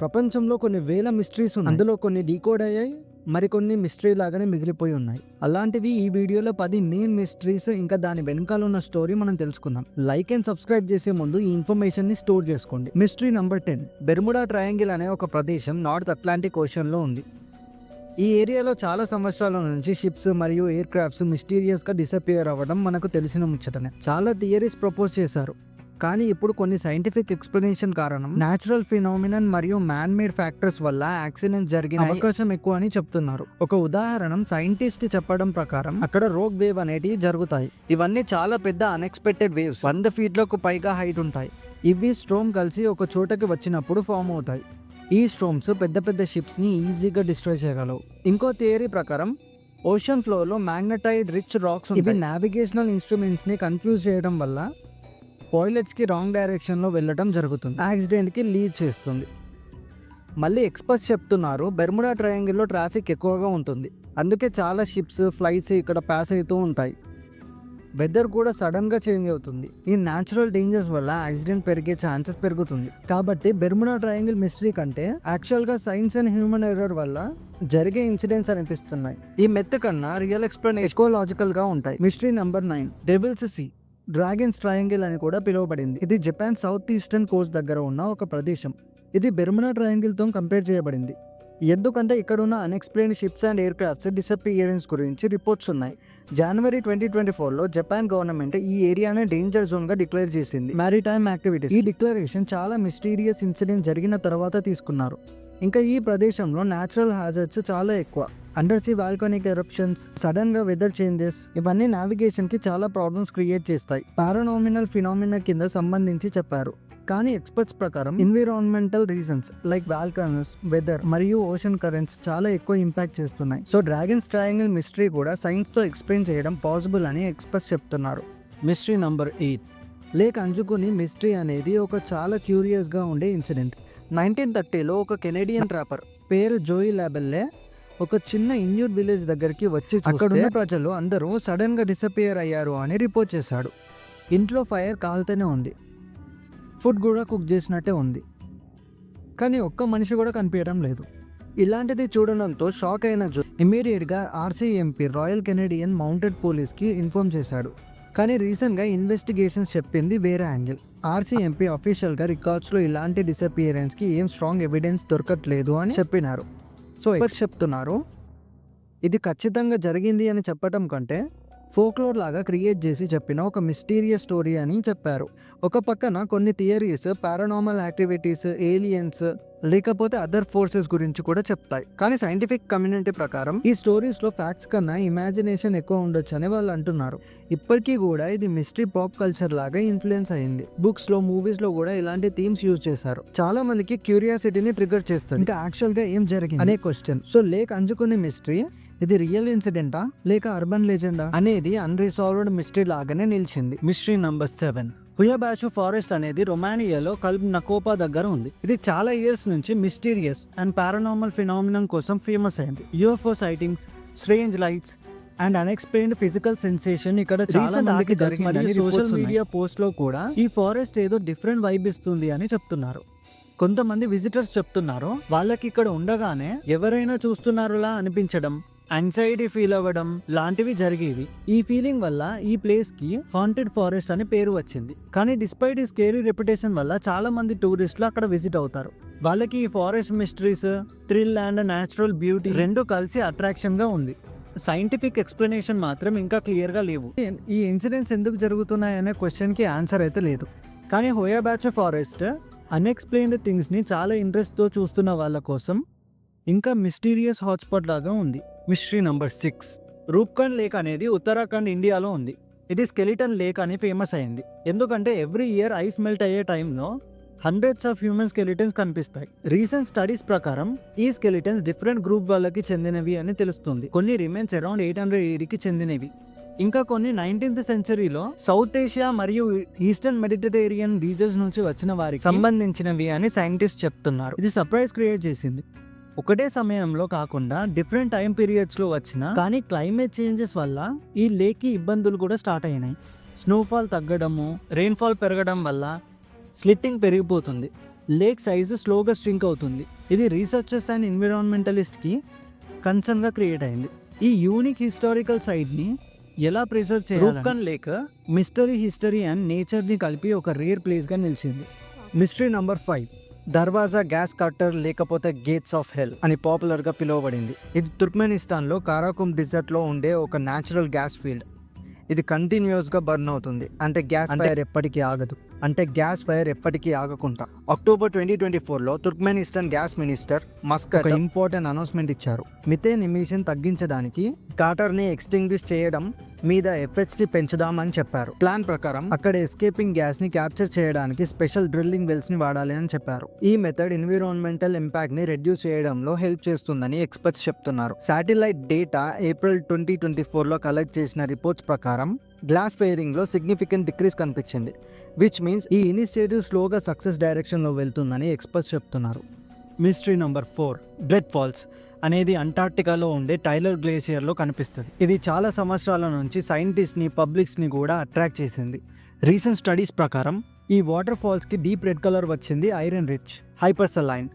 ప్రపంచంలో కొన్ని వేల మిస్టరీస్ ఉన్నాయి. అందులో కొన్ని డీకోడ్ అయ్యాయి మరికొన్ని మిస్టరీ లాగానే మిగిలిపోయి ఉన్నాయి. అలాంటివి ఈ వీడియోలో పది మెయిన్ మిస్టరీస్ ఇంకా దాని వెనకాల ఉన్న స్టోరీ మనం తెలుసుకుందాం. లైక్ అండ్ సబ్స్క్రైబ్ చేసే ముందు ఈ ఇన్ఫర్మేషన్ని స్టోర్ చేసుకోండి. Mystery number ten Bermuda Triangle అనే ఒక ప్రదేశం నార్త్ అట్లాంటిక్ ఓషన్లో ఉంది. ఈ ఏరియాలో చాలా సంవత్సరాల నుంచి షిప్స్ మరియు ఎయిర్ క్రాఫ్ట్స్ మిస్టీరియస్గా డిసపియర్ అవ్వడం మనకు తెలిసిన ముచ్చటనే. చాలా థియరీస్ ప్రపోజ్ చేశారు. కానీ ఇప్పుడు కొన్ని సైంటిఫిక్ ఎక్స్ప్లెనేషన్ కారణం న్యాచురల్ ఫినామినన్ మరియు మ్యాన్ మేడ్ ఫ్యాక్టర్స్ వల్ల యాక్సిడెంట్ జరిగిన అవకాశం ఎక్కువ అని చెప్తున్నారు. ఒక ఉదాహరణ సైంటిస్ట్ చెప్పడం ప్రకారం అక్కడ రోగ్ వేవ్ అనేటివి జరుగుతాయి. ఇవన్నీ చాలా పెద్ద అన్ఎక్స్పెక్టెడ్ వేవ్స్ వంద ఫీట్లకు పైగా హైట్ ఉంటాయి. ఇవి స్ట్రోమ్ కలిసి ఒక చోటకి వచ్చినప్పుడు ఫామ్ అవుతాయి. ఈ స్ట్రోమ్స్ పెద్ద పెద్ద షిప్స్ని ఈజీగా డిస్ట్రాయ్ చేయగలవు. ఇంకో థియరీ ప్రకారం ఓషన్ ఫ్లోలో మ్యాగ్నటైడ్ రిచ్ రాక్స్ ఇవి నావిగేషనల్ ఇన్స్ట్రుమెంట్స్ని కన్ఫ్యూజ్ చేయడం వల్ల కి రాంగ్ డైరెక్షన్లో వెళ్ళటం వెళ్ళడం జరుగుతుంది. యాక్సిడెంట్కి లీడ్ చేస్తుంది. మళ్ళీ ఎక్స్పర్ట్స్ చెప్తున్నారు బెర్ముడా ట్రయాంగిల్లో ట్రాఫిక్ ఎక్కువగా ఉంటుంది. అందుకే చాలా షిప్స్ ఫ్లైట్స్ ఇక్కడ పాస్ అవుతూ ఉంటాయి. వెదర్ కూడా సడన్గా చేంజ్ అవుతుంది. ఈ న్యాచురల్ డేంజర్స్ వల్ల యాక్సిడెంట్ పెరిగే ఛాన్సెస్ పెరుగుతుంది. కాబట్టి బెర్ముడా ట్రయాంగిల్ మిస్టరీ కంటే యాక్చువల్గా సైన్స్ అండ్ హ్యూమన్ ఎర్రర్ వల్ల జరిగే ఇన్సిడెంట్స్ అనిపిస్తున్నాయి. ఈ మెత్త కన్నా రియల్ ఎక్స్ప్లెయిన్ ఎక్కువ ఉంటాయి. Mystery number nine Devil's Sea. Dragon's Triangle అని కూడా పిలువబడింది. ఇది జపాన్ సౌత్ ఈస్టర్న్ కోస్ట్ దగ్గర ఉన్న ఒక ప్రదేశం. ఇది బెర్మునా ట్రయాంగిల్తో కంపేర్ చేయబడింది. ఎందుకంటే ఇక్కడ ఉన్న unexplained ships and aircrafts disappearance గురించి రిపోర్ట్స్ ఉన్నాయి. జనవరి ట్వంటీ ట్వంటీ ఫోర్లో జపాన్ గవర్నమెంట్ ఈ ఏరియాను డేంజర్ జోన్గా డిక్లేర్ చేసింది. మ్యారిటైమ్ యాక్టివిటీస్ ఈ డిక్లరేషన్ చాలా మిస్టీరియస్ ఇన్సిడెంట్ జరిగిన తర్వాత తీసుకున్నారు. ఇంకా ఈ ప్రదేశంలో న్యాచురల్ హ్యాజర్డ్స్ చాలా ఎక్కువ. అండర్ సీ వాల్కానిక్ ఎరప్షన్స్ సడన్గా వెదర్ చేంజెస్ ఇవన్నీ నావిగేషన్కి చాలా ప్రాబ్లమ్స్ క్రియేట్ చేస్తాయి. పారానామినల్ ఫినామినా కింద సంబంధించి చెప్పారు. కానీ ఎక్స్పర్ట్స్ ప్రకారం environmental reasons like volcanoes weather మరియు ఓషన్ కరెంట్స్ చాలా ఎక్కువ ఇంపాక్ట్ చేస్తున్నాయి. సో డ్రాగన్స్ ట్రయాంగిల్ మిస్టరీ కూడా సైన్స్తో ఎక్స్ప్లెయిన్ చేయడం పాసిబుల్ అని ఎక్స్పర్ట్స్ చెప్తున్నారు. Mystery number eight Lake Anjikuni mystery అనేది ఒక చాలా క్యూరియస్గా ఉండే ఇన్సిడెంట్ నైన్టీన్ థర్టీలో ఒక కెనేడియన్ ట్రాపర్ పేరు జోయి లాబెల్లే ఒక చిన్న ఇన్యూర్ విలేజ్ దగ్గరికి వచ్చి అక్కడ ఉన్న ప్రజలు అందరూ సడన్గా డిసపియర్ అయ్యారు అని రిపోర్ట్ చేశాడు. ఇంట్లో ఫైర్ కాలుతూనే ఉంది. ఫుడ్ కూడా కుక్ చేసినట్టే ఉంది. కానీ ఒక్క మనిషి కూడా కనిపించడం లేదు. ఇలాంటిది చూడడంతో షాక్ అయిన జో ఇమీడియట్గా ఆర్సీఎంపీ రాయల్ కెనేడియన్ మౌంటెడ్ పోలీస్కి ఇన్ఫార్మ్ చేశాడు. కానీ రీసెంట్గా ఇన్వెస్టిగేషన్స్ చెప్పింది వేరే యాంగిల్. ఆర్సీఎంపీ అఫీషియల్గా రికార్డ్స్లో ఇలాంటి డిసపియరెన్స్కి ఏం స్ట్రాంగ్ ఎవిడెన్స్ దొరకట్లేదు అని చెప్పినారు. సో ఎవరు చెప్తున్నారు? ఇది ఖచ్చితంగా జరిగింది అని చెప్పటం కంటే ఫోక్లోర్ లాగా క్రియేట్ చేసి చెప్పిన ఒక మిస్టీరియస్ స్టోరీ అని చెప్పారు. ఒక పక్కన కొన్ని థియరీస్ పారానార్మల్ యాక్టివిటీస్ ఏలియన్స్ లేకపోతే అదర్ ఫోర్సెస్ గురించి కూడా చెప్తాయి. కానీ సైంటిఫిక్ కమ్యూనిటీ ప్రకారం ఈ స్టోరీస్లో ఫ్యాక్ట్స్ కన్నా ఇమాజినేషన్ ఎక్కువ ఉండొచ్చు అని వాళ్ళు అంటున్నారు. ఇప్పటికీ కూడా ఇది మిస్టరీ పాప్ కల్చర్ లాగా ఇన్ఫ్లుయెన్స్ అయింది. బుక్స్లో మూవీస్లో కూడా ఇలాంటి థీమ్స్ యూజ్ చేశారు. చాలా మందికి క్యూరియాసిటీని ట్రిగర్ చేస్తుంది. ఇంకా యాక్చువల్గా ఏం జరిగింది? అనే క్వశ్చన్. సో లేక్ అంజుకునే మిస్టరీ ఇది రియల్ ఇన్సిడెంటా లేక అర్బన్ లెజెండా అనేది అన్రిసాల్వ్డ్ మిస్టరీ లాగానే నిలిచింది. Mystery number seven Hoia Baciu forest అనేది రొమానియాలో కల్బ్ నకోపా దగ్గర ఉంది. ఇది చాలా ఇయర్స్ నుంచి మిస్టీరియస్ అండ్ పారానార్మల్ ఫినామినం కోసం ఫేమస్ అయింది. UFO sightings strange lights and unexplained physical sensation ఇక్కడ చాలా మందికి జరిగిందని సోషల్ మీడియా పోస్ట్లో కూడా ఈ ఫారెస్ట్ ఏదో డిఫరెంట్ వైబ్ ఇస్తుంది అని చెప్తున్నారు. కొంతమంది విజిటర్స్ చెప్తున్నారు వాళ్ళకి ఇక్కడ ఉండగానే ఎవరైనా చూస్తున్నారులా అనిపించడం యాంగ్జైటీ ఫీల్ అవ్వడం లాంటివి జరిగేవి. ఈ ఫీలింగ్ వల్ల ఈ ప్లేస్కి హాంటెడ్ ఫారెస్ట్ అని పేరు వచ్చింది. కానీ డిస్పైట్ ఈ స్కేరీ రెప్యుటేషన్ వల్ల చాలా మంది టూరిస్టులు అక్కడ విజిట్ అవుతారు. వాళ్ళకి ఈ forest mysteries thrill and natural beauty రెండు కలిసి అట్రాక్షన్గా ఉంది. సైంటిఫిక్ ఎక్స్ప్లెనేషన్ మాత్రం ఇంకా క్లియర్గా లేవు. ఈ ఇన్సిడెంట్స్ ఎందుకు జరుగుతున్నాయనే క్వశ్చన్కి ఆన్సర్ అయితే లేదు. కానీ హోయా బ్యాచ్ ఫారెస్ట్ అన్ఎక్స్ప్లెయిన్డ్ థింగ్స్ని చాలా ఇంట్రెస్ట్తో చూస్తున్న వాళ్ళ కోసం ఇంకా మిస్టీరియస్ హాట్స్పాట్ లాగా ఉంది. Mystery number six. Roopkund Lake అనేది ఉత్తరాఖండ్ ఇండియాలో ఉంది. ఇది స్కెలిటన్ లేక్ అని ఫేమస్ అయింది. ఎందుకంటే ఎవ్రీ ఇయర్ ఐస్ మెల్ట్ అయ్యే టైంలో హండ్రెడ్స్ ఆఫ్ హ్యూమన్ స్కెలిటన్స్ కనిపిస్తాయి. రీసెంట్ స్టడీస్ ప్రకారం ఈ స్కెలిటన్స్ డిఫరెంట్ గ్రూప్ వాళ్ళకి చెందినవి అని తెలుస్తుంది. కొన్ని రిమైన్స్ అరౌండ్ ఎయిట్ హండ్రెడ్ ఏడీకి చెందినవి. ఇంకా కొన్ని నైన్టీన్త్ సెంచరీలో సౌత్ ఏషియా మరియు ఈస్టర్న్ మెడిటరేరియన్ రీజన్స్ నుంచి వచ్చిన వారికి సంబంధించినవి అని సైంటిస్ట్ చెప్తున్నారు. ఇది సర్ప్రైజ్ క్రియేట్ చేసింది. ఒకటే సమయంలో కాకుండా డిఫరెంట్ టైం పీరియడ్స్లో వచ్చిన కానీ క్లైమేట్ చేంజెస్ వల్ల ఈ లేక్కి ఇబ్బందులు కూడా స్టార్ట్ అయినాయి. స్నోఫాల్ తగ్గడము రెయిన్ఫాల్ పెరగడం వల్ల స్లిట్టింగ్ పెరిగిపోతుంది. లేక్ సైజు స్లోగా స్ట్రింక్ అవుతుంది. ఇది రీసెర్చర్స్ అండ్ ఎన్విరాన్మెంటలిస్ట్కి కన్సర్న్గా క్రియేట్ అయింది. ఈ యూనిక్ హిస్టారికల్ సైట్ని ఎలా ప్రిజర్వ్ చేయాలి లేక్ మిస్టరీ హిస్టరీ అండ్ నేచర్ని కలిపి ఒక రేర్ ప్లేస్గా నిలిచింది. Mystery number five. Darvaza gas crater లేకపోతే గేట్స్ ఆఫ్ హెల్ అని పాపులర్గా పిలువబడింది. ఇది తుర్క్మెనిస్తాన్లో కారాకుమ్ డిజర్ట్లో ఉండే ఒక న్యాచురల్ గ్యాస్ ఫీల్డ్. ఇది కంటిన్యూస్గా బర్న్ అవుతుంది. అంటే గ్యాస్ ఫైర్ ఎప్పటికీ ఆగదు. అంటే గ్యాస్ ఫైర్ ఎప్పటికీ ఆగకుండా. అక్టోబర్ ట్వంటీ ట్వంటీ ఫోర్లో తుర్క్మెనిస్తాన్ గ్యాస్ మినిస్టర్ మస్కర్ ఒక ఇంపార్టెంట్ అనౌన్స్మెంట్ ఇచ్చారు. మిథేన్ ఎమిషన్ తగ్గించడానికి కాటర్ని ఎక్స్టింగ్విష్ చేయడం మీద ఎఫెక్ట్స్ పెంచుదామని చెప్పారు. ప్లాన్ ప్రకారం అక్కడ ఎస్కేపింగ్ గ్యాస్ని క్యాప్చర్ చేయడానికి స్పెషల్ డ్రిల్లింగ్ వెల్స్ని వాడాలి అని చెప్పారు. ఈ మెథడ్ ఎన్విరాన్మెంటల్ ఇంపాక్ట్ని రెడ్యూస్ చేయడంలో హెల్ప్ చేస్తుందని ఎక్స్పర్ట్స్ చెప్తున్నారు. Satellite data April twenty twenty ఫోర్లో కలెక్ట్ చేసిన రిపోర్ట్స్ ప్రకారం గ్లాస్ ఫెయిరింగ్లో సిగ్నిఫికెంట్ డిక్రీస్ కనిపించింది విచ్ మీన్స్ ఈ ఇనిషియేటివ్ స్లోగా సక్సెస్ డైరెక్షన్లో వెళ్తుందని ఎక్స్పర్ట్స్ చెప్తున్నారు. Mystery number four Blood Falls అనేది అంటార్క్టికాలో ఉండే టైలర్ గ్లేసియర్లో కనిపిస్తుంది. ఇది చాలా సంవత్సరాల నుంచి సైంటిస్ట్ని పబ్లిక్స్ని కూడా అట్రాక్ట్ చేసింది. రీసెంట్ స్టడీస్ ప్రకారం ఈ వాటర్ ఫాల్స్కి డీప్ రెడ్ కలర్ వచ్చింది ఐరన్ రిచ్ హైపర్సలైన్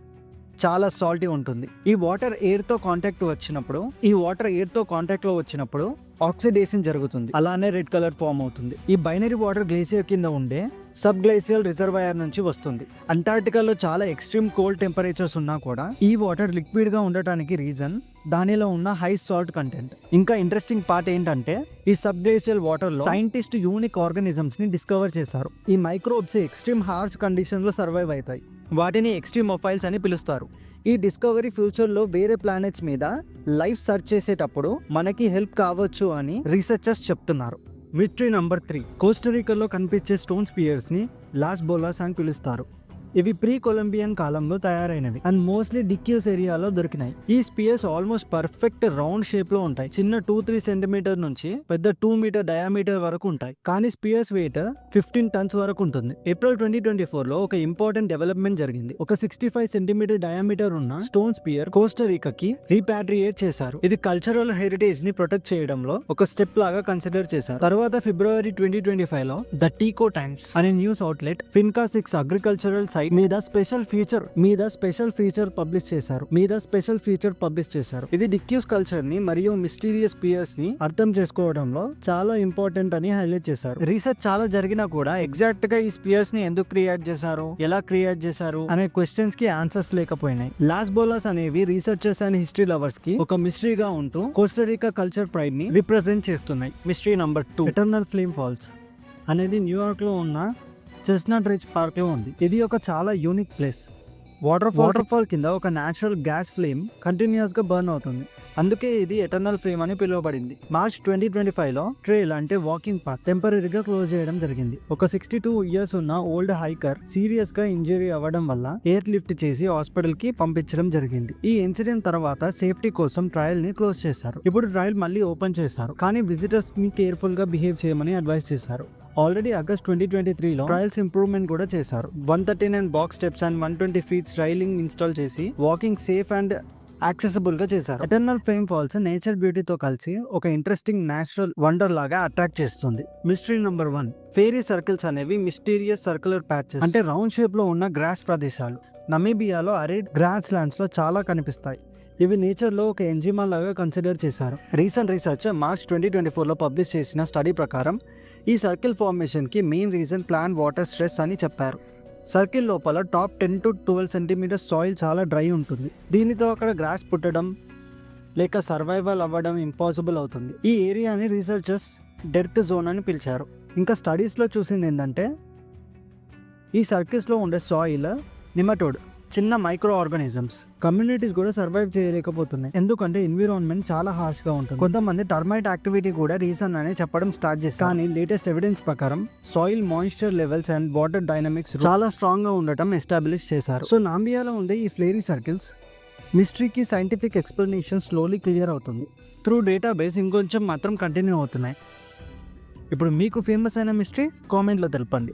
చాలా సాల్టీ ఉంటుంది. ఈ వాటర్ ఎయిర్తో కాంటాక్ట్ వచ్చినప్పుడు ఈ వాటర్ ఎయిర్తో కాంటాక్ట్లో వచ్చినప్పుడు ఆక్సిడేషన్ జరుగుతుంది. అలానే రెడ్ కలర్ ఫామ్ అవుతుంది. ఈ బైనరీ వాటర్ గ్లేసియర్ కింద ఉండే సబ్ గ్లేసియల్ రిజర్వాయర్ నుంచి వస్తుంది. అంటార్టికాలో చాలా ఎక్స్ట్రీమ్ కోల్డ్ టెంపరేచర్స్ ఉన్నా కూడా ఈ వాటర్ లిక్విడ్గా ఉండటానికి రీజన్ దానిలో ఉన్న హై సాల్ట్ కంటెంట్ ఇంకా ఇంట్రెస్టింగ్ పార్ట్ ఏంటంటే ఈ సబ్ గ్లేషియల్ వాటర్లో సైంటిస్ట్ యూనిక్ ఆర్గానిజమ్స్ని డిస్కవర్ చేశారు. ఈ మైక్రోబ్స్ ఎక్స్ట్రీమ్ హార్ష్ కండిషన్స్లో సర్వైవ్ అవుతాయి. వాటిని ఎక్స్ట్రీమ్ మొఫైల్స్ అని పిలుస్తారు. ఈ డిస్కవరీ ఫ్యూచర్లో వేరే ప్లానెట్స్ మీద లైఫ్ సర్చ్ చేసేటప్పుడు మనకి హెల్ప్ కావచ్చు అని రీసెర్చర్స్ చెప్తున్నారు. మిస్టరీ నంబర్ త్రీ కోస్టరికల్లో కనిపించే స్టోన్ స్పియర్స్ని లాస్ బోలాస్ అని పిలుస్తారు. ఇవి ప్రీ కొలంబియన్ కాలంలో తయారైనవి. అండ్ మోస్ట్లీ డిక్యూస్ ఏరియాలో దొరికినాయి. ఈ స్పియర్స్ ఆల్మోస్ట్ పర్ఫెక్ట్ రౌండ్ షేప్లో ఉంటాయి. చిన్న టూ త్రీ సెంటీమీటర్ నుంచి పెద్ద టూ మీటర్ డయామీటర్ వరకు ఉంటాయి. కానీ స్పియర్స్ వెయిట్ ఫిఫ్టీన్ టన్స్ వరకు ఉంటుంది. ఏప్రిల్ ట్వంటీ ట్వంటీ ఫోర్లో ఒక ఇంపార్టెంట్ డెవలప్మెంట్ జరిగింది. ఒక సిక్స్టీ ఫైవ్ సెంటీమీటర్ డయామీటర్ ఉన్న స్టోన్ స్పియర్ కోస్టరికాకి రీపాట్రియేట్ చేశారు. ఇది కల్చరల్ హెరిటేజ్ని ప్రొటెక్ట్ చేయడంలో ఒక స్టెప్ లాగా కన్సిడర్ చేశారు. తర్వాత ఫిబ్రవరి ట్వంటీ ట్వంటీ ఫైవ్లో ద టీకో టైమ్స్ అనే news outlet finca six agricultural site మీద స్పెషల్ ఫీచర్ మీద స్పెషల్ ఫీచర్ పబ్లిష్ చేశారు. మీద స్పెషల్ ఫీచర్ పబ్లిష్ చేశారు. ఇది డిక్యూస్ కల్చర్ని మరియు మిస్టీరియస్ పియర్స్ని అర్థం చేసుకోవడంలో చాలా ఇంపార్టెంట్ అని హైలైట్ చేశారు. రీసెర్చ్ చాలా జరిగినా కూడా ఎగ్జాక్ట్గా ఈ స్పియర్స్ని ఎందుకు క్రియేట్ చేశారు? ఎలా క్రియేట్ చేశారు? అనే క్వశ్చన్స్కి ఆన్సర్స్ లేకపోయినాయి. లాస్ బోలాస్ అనేవి రీసెర్చర్స్ అండ్ హిస్టరీ లవర్స్కి ఒక మిస్టరీగా ఉంటూ కోస్టరికా కల్చర్ ప్రైడ్ని రిప్రజెంట్ చేస్తున్నాయి. Mystery number two. Eternal flame falls అనేది న్యూయార్క్లో ఉన్న చెస్నట్ రిచ్ పార్క్లో ఉంది. ఇది ఒక చాలా unique place water waterfall కింద ఒక న్యాచురల్ గ్యాస్ ఫ్లేమ్ కంటిన్యూస్గా బర్న్ అవుతుంది. అందుకే ఇది ఎటర్నల్ ఫ్లేమ్ అని పిలువబడింది. మార్చ్ ట్వంటీ ట్వంటీ ఫైవ్లో ట్రైల్ అంటే వాకింగ్ పాత్ టెంపరీగా క్లోజ్ చేయడం జరిగింది. ఒక సిక్స్టీ టూ ఇయర్స్ ఉన్న ఓల్డ్ హైకర్ సీరియస్గా ఇంజరీ అవ్వడం వల్ల ఎయిర్ లిఫ్ట్ చేసి హాస్పిటల్కి పంపించడం జరిగింది. ఈ ఇన్సిడెంట్ తర్వాత సేఫ్టీ కోసం ట్రయల్ని క్లోజ్ చేశారు. ఇప్పుడు ట్రయల్ మళ్ళీ ఓపెన్ చేశారు. కానీ విజిటర్స్ని కేర్ఫుల్గా బిహేవ్ చేయమని అడ్వైస్ చేశారు. ఆల్రెడీ ఆగస్ట్ ట్వంటీ ట్వంటీ త్రీలో ట్రయల్స్ ఇంప్రూవ్మెంట్ కూడా చేశారు. One thirty nine box steps and one twenty feets railing install చేసి వాకింగ్ సేఫ్ అండ్ యాక్సెసిబుల్గా చేశారు. ఎటర్నల్ ఫ్రేమ్ ఫాల్స్ నేచర్ బ్యూటీతో కలిసి ఒక ఇంట్రెస్టింగ్ నేచురల్ వండర్ లాగా అట్రాక్ట్ చేస్తుంది. Mystery number one fairy circles అనేవి మిస్టీరియస్ సర్క్యులర్ ప్యాచెస్. అంటే రౌండ్ షేప్లో ఉన్న గ్రాస్ ప్రదేశాలు. నమీబియాలో అరేడ్ గ్రాస్ ల్యాండ్స్లో చాలా కనిపిస్తాయి. ఇవి నేచర్లో ఒక ఎంజిమా లాగా కన్సిడర్ చేశారు. Recent research March twenty twenty ఫోర్లో పబ్లిష్ చేసిన స్టడీ ప్రకారం ఈ circle ఫార్మేషన్కి main reason plant water stress అని చెప్పారు. సర్కిల్ లోపల top ten to twelve centimetres soil చాలా డ్రై ఉంటుంది. దీనితో అక్కడ గ్రాస్ పుట్టడం లేక సర్వైవల్ అవ్వడం ఇంపాసిబుల్ అవుతుంది. ఈ ఏరియాని రీసెర్చర్స్ డెర్త్ జోన్ అని పిలిచారు. ఇంకా స్టడీస్లో చూసింది ఏంటంటే ఈ సర్కిల్స్లో ఉండే సాయిల్ నిమటోడ్ చిన్న మైక్రో ఆర్గానిజమ్స్ కమ్యూనిటీస్ కూడా సర్వైవ్ చేయలేకపోతున్నాయి. ఎందుకంటే ఎన్విరాన్మెంట్ చాలా హార్ష్గా ఉంటుంది. కొంతమంది టర్మైట్ యాక్టివిటీ కూడా రీసన్ అని చెప్పడం స్టార్ట్ చేస్తారు కానీ లేటెస్ట్ ఎవిడెన్స్ ప్రకారం soil moisture levels and water dynamics చాలా స్ట్రాంగ్గా ఉండటం ఎస్టాబ్లిష్ చేశారు. సో నాంబియాలో ఉండే ఈ ఫ్లేరీ సర్కిల్స్ మిస్టరీకి సైంటిఫిక్ ఎక్స్ప్లెనేషన్ స్లోలీ క్లియర్ అవుతుంది. త్రూ డేటాబేస్ ఇంకొంచెం మాత్రం కంటిన్యూ అవుతున్నాయి. ఇప్పుడు మీకు ఫేమస్ అయిన మిస్టరీ కామెంట్లో తెలపండి.